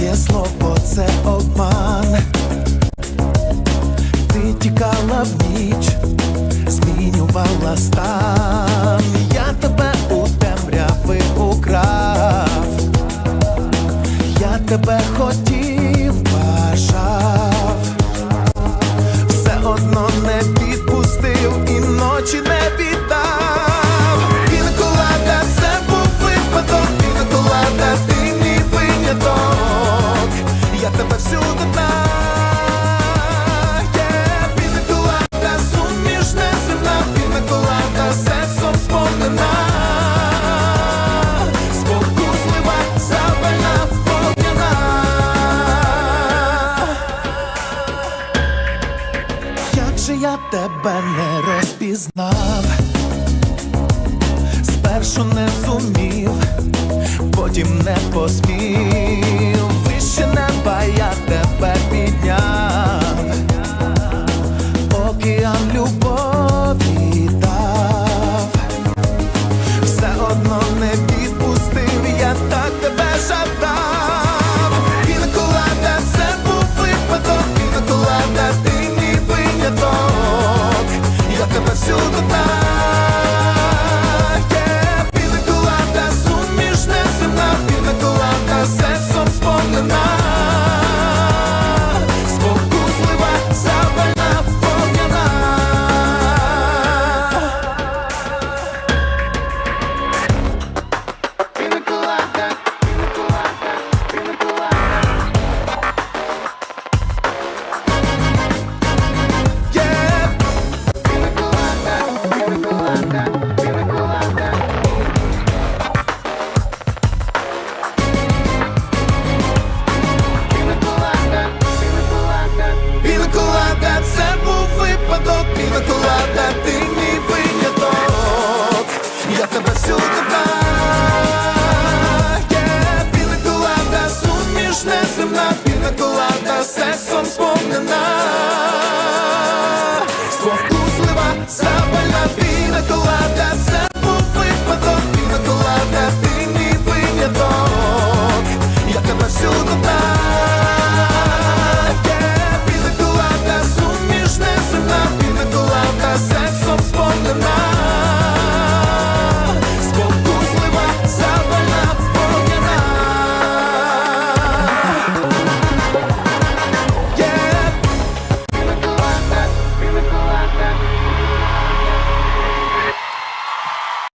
Твоє слово це обман, ти тікала в ніч, змінювала стан, я тебе у темряви украв, я тебе хотів, бажав, все одно не підпустив. тебе не розпізнав, спершу не зумів, потім не посмів. Вище неба я тебе підняв, океан любов. Я тебе всюди yeah. Біла сумішне земна, біла колада, сексом сповнена, смоку слива, запальна біла колада,